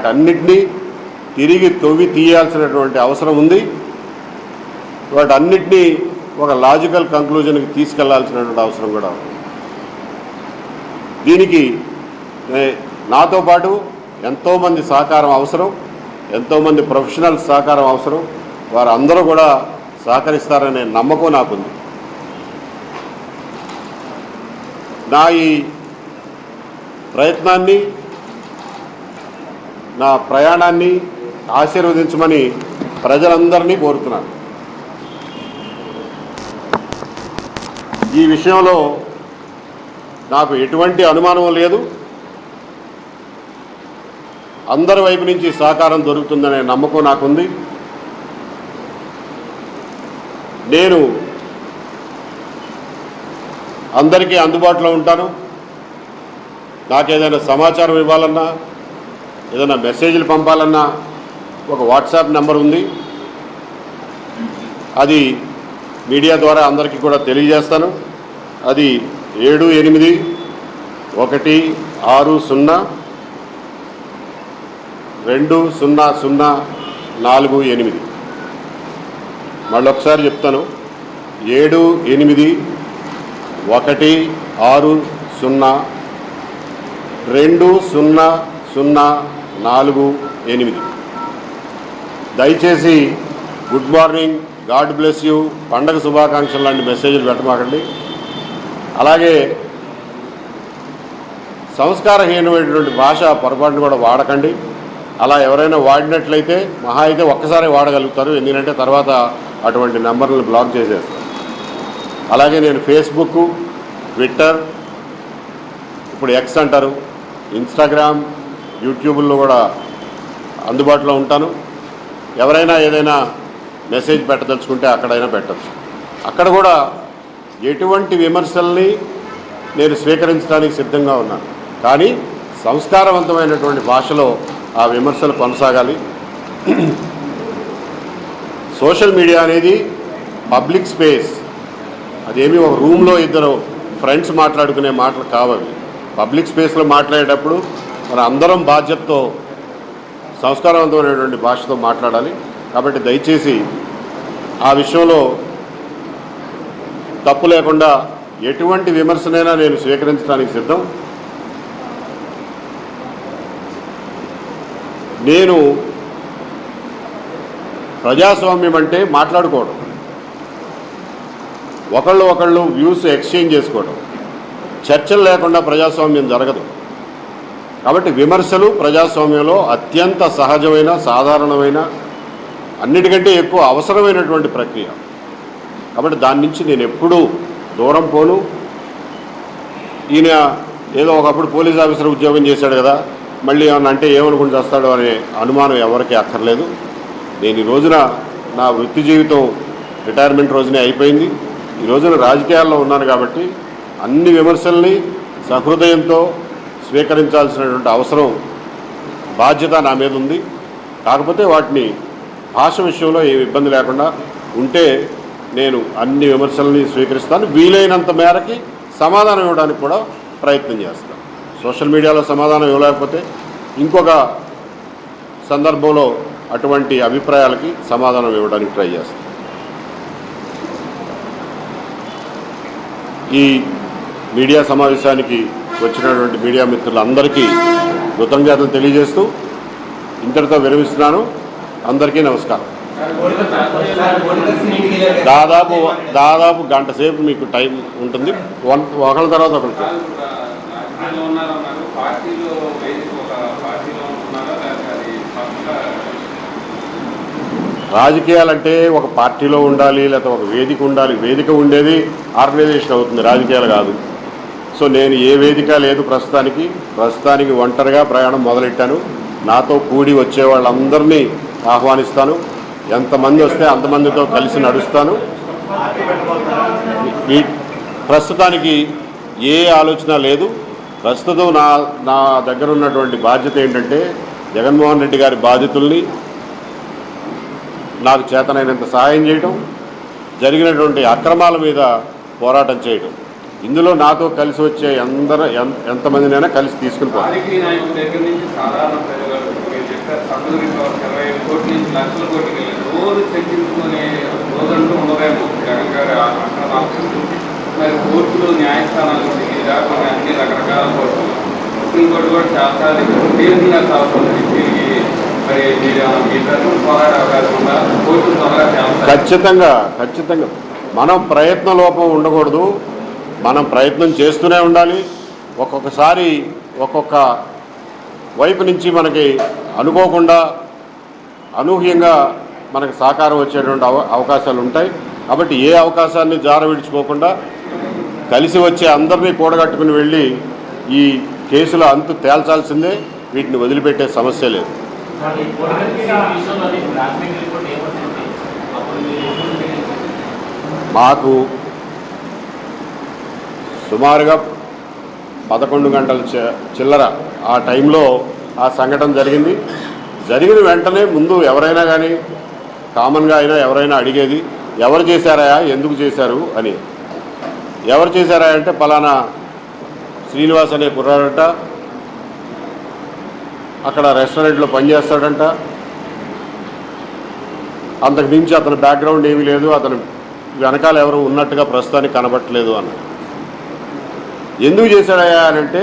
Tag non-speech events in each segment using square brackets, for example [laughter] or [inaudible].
వాటన్నిటినీ తిరిగి తొవ్వి తీయాల్సినటువంటి అవసరం ఉంది. వాటన్నిటినీ ఒక లాజికల్ కంక్లూజన్కి తీసుకెళ్ళాల్సినటువంటి అవసరం కూడా ఉంది. దీనికి నాతో పాటు ఎంతోమంది సహకారం అవసరం ఎంతోమంది ప్రొఫెషనల్ సహకారం అవసరం వారందరూ కూడా సహకరిస్తారనే నమ్మకం నాకుంది. నా ఈ ప్రయత్నాన్ని నా ప్రయాణాన్ని ఆశీర్వదించమని ప్రజలందరినీ కోరుతున్నాను. ఈ విషయంలో నాకు ఎటువంటి అనుమానం లేదు. అందరి వైపు నుంచి సహకారం దొరుకుతుందనే నమ్మకం నాకుంది. నేను అందరికీ అందుబాటులో ఉంటాను. నాకు ఏదైనా సమాచారం ఇవ్వాలన్నా ఏదైనా మెసేజ్లు పంపాలన్నా ఒక వాట్సాప్ నెంబర్ ఉంది. అది మీడియా ద్వారా అందరికీ కూడా తెలియజేస్తాను. అది ఏడు ఎనిమిది ఒకటి ఆరు సున్నా రెండు సున్నా సున్నా నాలుగు ఎనిమిది. మళ్ళొకసారి చెప్తాను. ఏడు ఎనిమిది ఒకటి ఆరు సున్నా రెండు సున్నా సున్నా నాలుగు ఎనిమిది. దయచేసి good morning God bless you. పండగ శుభాకాంక్షలు లాంటి మెసేజ్లు పెట్టమాకండి. అలాగే సంస్కారహీనమైనటువంటి భాష పొరపాటును కూడా వాడకండి. అలా ఎవరైనా వాడినట్లయితే మహా అయితే ఒక్కసారి వాడగలుగుతారు. ఎందుకంటే తర్వాత అటువంటి నెంబర్లను బ్లాక్ చేసేస్తారు. అలాగే నేను ఫేస్బుక్ ట్విట్టర్ ఇప్పుడు ఎక్స్ అంటారు ఇన్స్టాగ్రామ్ యూట్యూబ్లో కూడా అందుబాటులో ఉంటాను. ఎవరైనా ఏదైనా మెసేజ్ పెట్టదలుచుకుంటే అక్కడైనా పెట్టచ్చు. అక్కడ కూడా ఎటువంటి విమర్శల్ని నేను స్వీకరించడానికి సిద్ధంగా ఉన్నాను. కానీ సంస్కారవంతమైనటువంటి భాషలో ఆ విమర్శలు కొనసాగాలి. సోషల్ మీడియా అనేది పబ్లిక్ స్పేస్. అదేమి ఒక రూమ్లో ఇద్దరు ఫ్రెండ్స్ మాట్లాడుకునే మాటలు కావవి. పబ్లిక్ స్పేస్లో మాట్లాడేటప్పుడు మన అందరం బాధ్యతతో సంస్కారవంతమైనటువంటి భాషతో మాట్లాడాలి. కాబట్టి దయచేసి ఆ విషయంలో తప్పు లేకుండా ఎటువంటి విమర్శనైనా నేను స్వీకరించడానికి సిద్ధం. నేను ప్రజాస్వామ్యం అంటే మాట్లాడుకోవడం. ఒకళ్ళు ఒకళ్ళు వ్యూస్ ఎక్స్చేంజ్ చేసుకోవడం. చర్చలు లేకుండా ప్రజాస్వామ్యం జరగదు. కాబట్టి విమర్శలు ప్రజాస్వామ్యంలో అత్యంత సహజమైన సాధారణమైన అన్నిటికంటే ఎక్కువ అవసరమైనటువంటి ప్రక్రియ. కాబట్టి దాని నుంచి నేను ఎప్పుడూ దూరం పోను. ఈయన ఏదో ఒకప్పుడు పోలీస్ ఆఫీసర్ ఉద్యోగం చేశాడు కదా మళ్ళీ ఏమన్నా అంటే ఏమనుకుని చేస్తాడో అనే అనుమానం ఎవరికీ అక్కర్లేదు. నేను ఈ రోజున నా వృత్తి జీవితం రిటైర్మెంట్ రోజునే అయిపోయింది. ఈ రోజున రాజకీయాల్లో ఉన్నాను కాబట్టి అన్ని విమర్శల్ని సహృదయంతో స్వీకరించాల్సినటువంటి అవసరం బాధ్యత నా మీద ఉంది. కాకపోతే వాటిని భాష విషయంలో ఏ ఇబ్బంది లేకుండా ఉంటే నేను అన్ని విమర్శల్ని స్వీకరిస్తాను. వీలైనంత మేరకి సమాధానం ఇవ్వడానికి కూడా ప్రయత్నం చేస్తాను. సోషల్ మీడియాలో సమాధానం ఇవ్వలేకపోతే ఇంకొక సందర్భంలో అటువంటి అభిప్రాయాలకి సమాధానం ఇవ్వడానికి ట్రై చేస్తాను. ఈ మీడియా సమావేశానికి వచ్చినటువంటి మీడియా మిత్రులందరికీ కృతజ్ఞతలు తెలియజేస్తూ ఇంతటితో విరమిస్తున్నాను. అందరికీ నమస్కారం. దాదాపు దాదాపు గంట సేపు మీకు టైం ఉంటుంది. వన్ ఒకళ్ళ తర్వాత ఒకరికి ఒక పార్టీలో రాజకీయాలంటే ఒక పార్టీలో ఉండాలి లేకపోతే ఒక వేదిక ఉండాలి. వేదిక ఉండేది ఆర్గనైజేషన్ అవుతుంది. రాజకీయాలు కాదు. సో నేను ఏ వేదిక లేదు ప్రస్తుతానికి. ప్రస్తుతానికి ఒంటరిగా ప్రయాణం మొదలెట్టాను. నాతో కూడి వచ్చే వాళ్ళందరినీ ఆహ్వానిస్తాను. ఎంతమంది వస్తే అంతమందితో కలిసి నడుస్తాను. ఈ ప్రస్తుతానికి ఏ ఆలోచన లేదు. ప్రస్తుతం నా నా దగ్గర ఉన్నటువంటి బాధ్యత ఏంటంటే జగన్మోహన్ రెడ్డి గారి బాధితుల్ని నాకు చేతనైనంత సహాయం చేయడం జరిగినటువంటి అక్రమాల మీద పోరాటం చేయడం ఇందులో నాతో కలిసి వచ్చే అందరూ ఎంతమందినైనా కలిసి తీసుకుని మీరు కోర్టులు న్యాయస్థానాలు ఇది కాకుండా అన్ని రకరకాల కోర్టులు. సుప్రీంకోర్టు కూడా తీవ్రంగా సాగుతుంది మరి మీరు తరఫున పోరాడే అవకాశం ఉందా? త్వరగా చేస్తారు ఖచ్చితంగా ఖచ్చితంగా. మనం ప్రయత్న లోపం ఉండకూడదు. మనం ప్రయత్నం చేస్తూనే ఉండాలి. ఒక్కొక్కసారి ఒక్కొక్క వైపు నుంచి మనకి అనుకోకుండా అనూహ్యంగా మనకి సహకారం వచ్చేటువంటి అవ అవకాశాలు ఉంటాయి. కాబట్టి ఏ అవకాశాన్ని జార విడుచుకోకుండా కలిసి వచ్చే అందరినీ కూడగట్టుకుని వెళ్ళి ఈ కేసుల అంతు తేల్చాల్సిందే. వీటిని వదిలిపెట్టే సమస్య లేదు. మరి సుమారుగా పదకొండు గంటల చి- చిల్లర ఆ టైంలో ఆ సంఘటన జరిగింది. జరిగిన వెంటనే ముందు ఎవరైనా కానీ కామన్గా అయినా ఎవరైనా అడిగేది ఎవరు చేశారా ఎందుకు చేశారు అని. ఎవరు చేశారా అంటే పలానా శ్రీనివాస్ అనే కుర్రాడట అక్కడ రెస్టారెంట్లో పనిచేస్తాడంట అంతకు మించి అతని బ్యాక్గ్రౌండ్ ఏమీ లేదు అతను వెనకాల ఎవరు ఉన్నట్టుగా ప్రస్తుతానికి కనబట్టలేదు అన్నాడు. ఎందుకు చేశాడయ్యా అని అంటే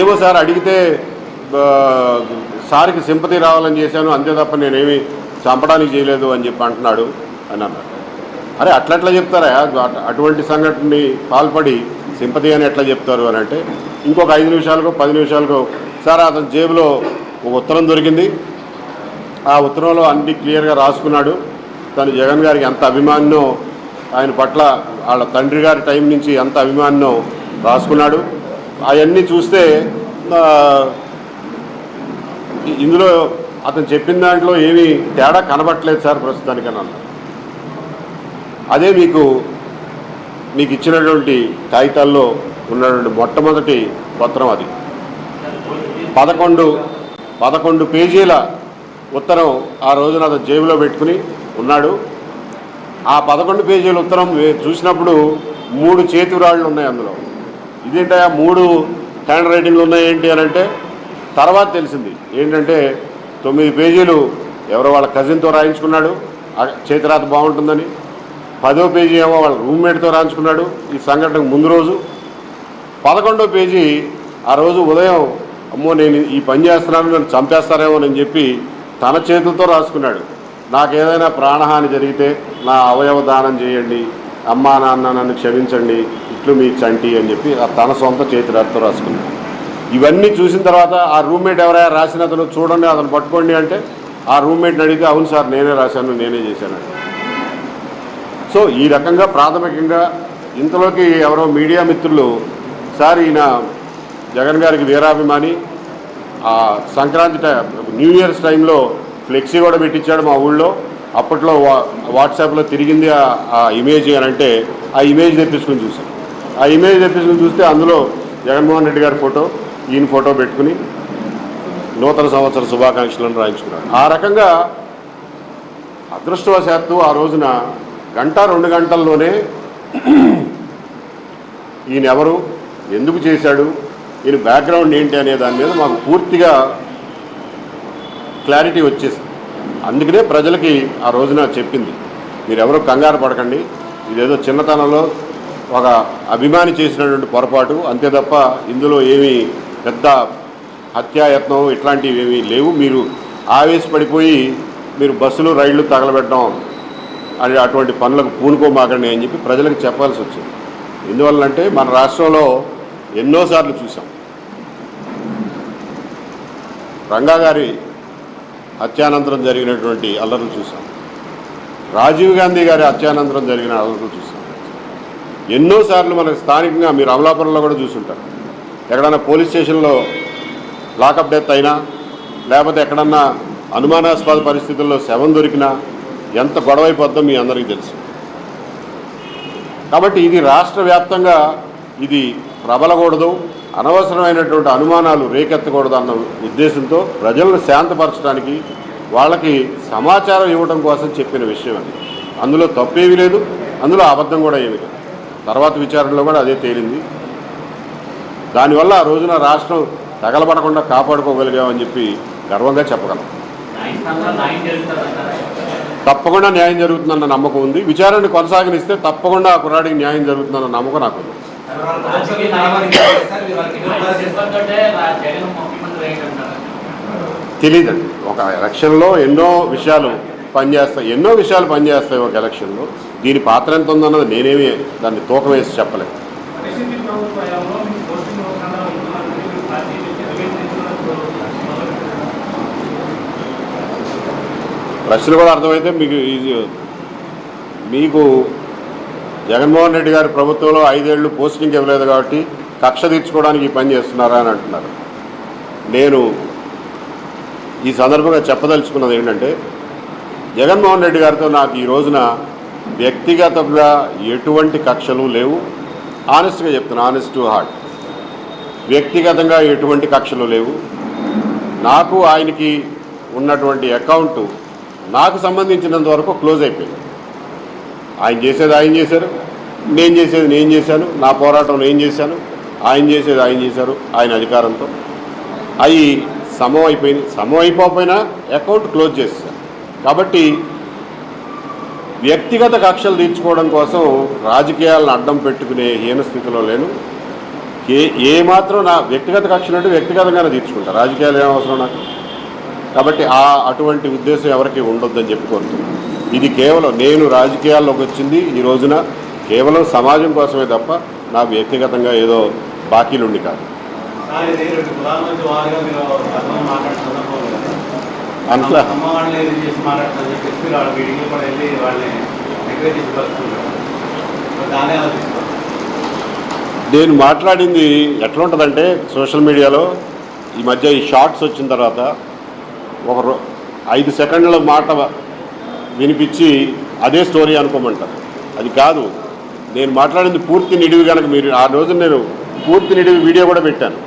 ఏమో సార్ అడిగితే సార్కి సింపతి రావాలని చేశాను అంతే తప్ప నేనేమి చంపడానికి చేయలేదు అని చెప్పి అంటున్నాడు అని అన్నారు. అరే అట్లట్లా చెప్తారా అటువంటి సంఘటనని పాల్పడి సింపతి అని ఎట్లా చెప్తారు అని అంటే ఇంకొక ఐదు నిమిషాలకు పది నిమిషాలకు సార్ అతని జేబులో ఒక ఉత్తరం దొరికింది. ఆ ఉత్తరంలో అన్ని క్లియర్గా రాసుకున్నాడు. తను జగన్ గారికి ఎంత అభిమానో ఆయన పట్ల వాళ్ళ తండ్రి గారి టైం నుంచి ఎంత అభిమానం రాసుకున్నాడు. అవన్నీ చూస్తే ఇందులో అతను చెప్పిన దాంట్లో ఏమీ తేడా కనబట్టలేదు సార్ ప్రస్తుతానికి అని అదే మీకు మీకు ఇచ్చినటువంటి కాగితాల్లో ఉన్నటువంటి మొట్టమొదటి పత్రం అది. పదకొండు పదకొండు పేజీల ఉత్తరం ఆ రోజున అతను జేబులో పెట్టుకుని ఉన్నాడు. ఆ పదకొండు పేజీల ఉత్తరం చూసినప్పుడు మూడు చేతిరాళ్ళు ఉన్నాయి అందులో. ఇదేంటా మూడు హ్యాండ్ రైటింగ్లు ఉన్నాయి ఏంటి అని అంటే తర్వాత తెలిసింది. ఏంటంటే తొమ్మిది పేజీలు ఎవరో వాళ్ళ కజిన్తో రాయించుకున్నాడు. ఆ చేతిరాత బాగుంటుందని. పదో పేజీ ఏమో వాళ్ళ రూమ్మేట్తో రాయించుకున్నాడు. ఈ సంఘటనకు ముందు రోజు. పదకొండో పేజీ ఆ రోజు ఉదయం అమ్మో నేను ఈ పని చేస్తున్నాను నన్ను చంపేస్తారేమో అని చెప్పి తన చేతులతో రాసుకున్నాడు. నాకు ఏదైనా ప్రాణహాని జరిగితే నా అవయవ దానం చేయండి. అమ్మా నాన్న నన్ను క్షమించండి. ఇట్లు మీ చంటి అని చెప్పి తన సొంత చేతిరాతో రాసుకున్నాను ఇవన్నీ చూసిన తర్వాత ఆ రూమ్మేట్ ఎవరైనా రాసిన అతను చూడండి అతను పట్టుకోండి అంటే ఆ రూమ్మేట్ని అడిగితే అవును సార్ నేనే రాశాను నేనే చేశాను. సో ఈ రకంగా ప్రాథమికంగా ఇంతలోకి ఎవరో మీడియా మిత్రులు సార్ ఈయన జగన్ గారికి వీరాభిమాని. ఆ సంక్రాంతి టైం న్యూ ఇయర్స్ టైంలో ఫ్లెక్సీ కూడా పెట్టించాడు మా ఊళ్ళో. అప్పట్లో వా వాట్సాప్లో తిరిగింది ఆ- ఇమేజ్ అని అంటే ఆ ఇమేజ్ తెప్పించుకుని చూసాం. ఆ ఇమేజ్ తెప్పించుకుని చూస్తే అందులో జగన్మోహన్ రెడ్డి గారి ఫోటో ఈయన ఫోటో పెట్టుకుని నూతన సంవత్సర శుభాకాంక్షలను రాయించుకున్నాడు. ఆ రకంగా అదృష్టవశాత్తు ఆ రోజున గంట రెండు గంటల్లోనే [clears throat] ఈయన ఎవరు ఎందుకు చేశాడు ఈయన బ్యాక్గ్రౌండ్ ఏంటి అనే దాని మీద మాకు పూర్తిగా క్లారిటీ వచ్చేసింది. అందుకనే ప్రజలకి ఆ రోజున చెప్పింది మీరెవరూ కంగారు పడకండి. ఇదేదో చిన్నతనంలో ఒక అభిమాని చేసినటువంటి పొరపాటు. అంతే తప్ప ఇందులో ఏమీ పెద్ద హత్యాయత్నం ఇట్లాంటివి ఏమీ లేవు. మీరు ఆవేశపడిపోయి మీరు బస్సులు రైళ్ళు తగలబెట్టడం అని అటువంటి పనులకు పూనుకోమాకండి అని చెప్పి ప్రజలకు చెప్పాల్సి వచ్చింది. ఎందువల్లంటే మన రాష్ట్రంలో ఎన్నోసార్లు చూసాం రంగా గారి హత్యానంతరం జరిగినటువంటి అల్లర్లు చూసాం. రాజీవ్ గాంధీ గారి హత్యానంతరం జరిగిన అల్లర్లు చూసాం. ఎన్నోసార్లు మనకు స్థానికంగా మీరు అమలాపురంలో కూడా చూసుంటారు. ఎక్కడన్నా పోలీస్ స్టేషన్లో లాకప్ డెత్ అయినా లేకపోతే ఎక్కడన్నా అనుమానాస్పద పరిస్థితుల్లో శవం దొరికినా ఎంత గొడవైపోద్దో మీ అందరికీ తెలుసు. కాబట్టి ఇది రాష్ట్ర వ్యాప్తంగా ఇది ప్రబలకూడదు. అనవసరమైనటువంటి అనుమానాలు రేకెత్తకూడదు అన్న ఉద్దేశంతో ప్రజలను శాంతపరచడానికి వాళ్ళకి సమాచారం ఇవ్వడం కోసం చెప్పిన విషయం అది. అందులో తప్పేమీ లేదు అందులో అబద్ధం కూడా ఏమి లేదు. తర్వాత విచారణలో కూడా అదే తేలింది. దానివల్ల ఆ రోజున రాష్ట్రం తగలబడకుండా కాపాడుకోగలిగామని చెప్పి గర్వంగా చెప్పగలం. తప్పకుండా న్యాయం జరుగుతుందన్న నమ్మకం ఉంది. విచారణ కొనసాగనిస్తే తప్పకుండా ఆ కుర్రాడికి న్యాయం జరుగుతుందన్న నమ్మకం నాకు ఉంది తెలియదండి ఒక ఎలక్షన్లో ఎన్నో విషయాలు పనిచేస్తాయి. ఎన్నో విషయాలు పనిచేస్తాయి ఒక ఎలక్షన్లో. దీని పాత్ర ఎంత ఉందన్నది నేనేమి దాన్ని తూకం వేసి చెప్పలేదు. వైసీపీ ప్రభుత్వ హయాంలో మీకు పోస్టింగ్ ఇవ్వకుండా ఉంటున్నారని మీరు పార్టీ నుంచి నివేదించినప్పుడు ప్రశ్న కూడా అర్థమైతే మీకు ఇది మీకు జగన్మోహన్ రెడ్డి గారి ప్రభుత్వంలో ఐదేళ్ళు పోస్టింగ్ ఇవ్వలేదు కాబట్టి కక్ష తీర్చుకోవడానికి ఈ పని చేస్తున్నారా అని అంటున్నారు. నేను ఈ సందర్భంగా చెప్పదలుచుకున్నది ఏంటంటే జగన్మోహన్ రెడ్డి గారితో నాకు ఈ రోజున వ్యక్తిగతంగా ఎటువంటి కక్షలు లేవు. ఆనెస్ట్గా చెప్తున్నా ఆనెస్ట్ టు హార్ట్ వ్యక్తిగతంగా ఎటువంటి కక్షలు లేవు. నాకు ఆయనకి ఉన్నటువంటి అకౌంట్ నాకు సంబంధించినంత వరకు క్లోజ్ అయిపోయింది. ఆయన చేసేది ఆయన చేశారు. నేను చేసేది నేను చేశాను. నా పోరాటం నేను చేశాను? ఆయన చేసేది ఆయన చేశారు ఆయన అధికారంతో. అవి సమం అయిపోయింది. సమం అయిపోకపోయినా అకౌంట్ క్లోజ్ చేస్తారు కాబట్టి వ్యక్తిగత కక్షలు తీర్చుకోవడం కోసం రాజకీయాలను అడ్డం పెట్టుకునే హీన స్థితిలో లేను. ఏ ఏమాత్రం నా వ్యక్తిగత కక్షలు అంటే వ్యక్తిగతంగానే తీర్చుకుంటా. రాజకీయాలు ఏమవసరం నాకు? కాబట్టి ఆ అటువంటి ఉద్దేశం ఎవరికి ఉండొద్దని చెప్పి కోరుతున్నాను. ఇది కేవలం నేను రాజకీయాల్లోకి వచ్చింది ఈ రోజున కేవలం సమాజం కోసమే తప్ప నాకు వ్యక్తిగతంగా ఏదో బాకీలుండి కాదు. అట్లా నేను మాట్లాడింది ఎట్లా ఉంటుందంటే సోషల్ మీడియాలో ఈ మధ్య ఈ షార్ట్స్ వచ్చిన తర్వాత ఒక ఐదు సెకండ్ల మాట వినిపించి అదే స్టోరీ అనుకోమంటారు. అది కాదు నేను మాట్లాడింది పూర్తి నిడివి కనుక మీరు ఆ రోజు నేను పూర్తి నిడివి వీడియో కూడా పెట్టాను.